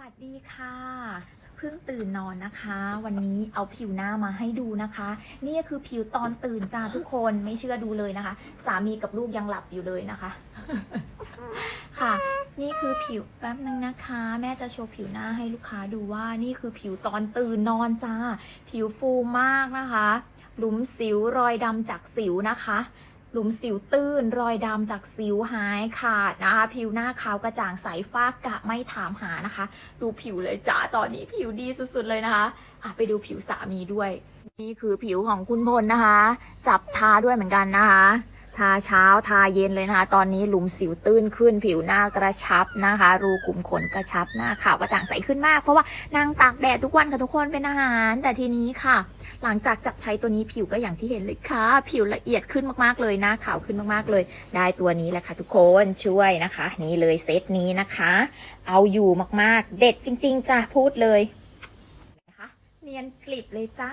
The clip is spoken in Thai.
วัสดีค่ะเพิ่งตื่นนอนนะคะ วันนี้เอาผิวหน้ามาให้ดูนะคะ นี่คือผิวตอนตื่นจ้าทุกคนไม่เชื่อดูเลยนะคะ สามีกับลูกยังหลับอยู่เลยนะคะ ค่ะ นี่คือผิวแป๊บนึงนะคะ แม่จะโชว์ผิวหน้าให้ลูกค้าดูว่านี่คือผิวตอนตื่นนอนจ้า ผิวฟูมากนะคะ หลุมสิวรอยดำจากสิวนะคะ หลุมสิวตื้น รอยดำจากสิวหายขาดนะคะ ผิวหน้าขาวกระจ่างใสฟ้ากะไม่ถามหานะคะ ดูผิวเลยจ้าตอนนี้ผิวดีสุดๆเลยนะคะะไปดูผิวสามีด้วย นี่คือผิวของคุณพลนะคะ จับทาด้วยเหมือนกันนะคะ ทาเช้าทาเย็นเลยนะคะ ตอนนี้หลุมสิวตื้นขึ้น ผิวหน้ากระชับนะคะ รูขุมขนกระชับหน้าขาวกระจ่างใสขึ้นมาก เพราะว่านางตากแดดทุกวันค่ะทุกคนเป็นอาหาร แต่ทีนี้ค่ะ หลังจากจับใช้ตัวนี้ผิวก็อย่างที่เห็นเลยค่ะ ผิวละเอียดขึ้นมากๆเลยหน้าขาวขึ้นมากๆเลย ได้ตัวนี้แหละค่ะ ทุกคนช่วยนะคะ นี่เลยเซตนี้นะคะ เอาอยู่มากๆ เด็ดจริง ๆจ้ะพูดเลยนะคะเนียนกลิบเลยจ้า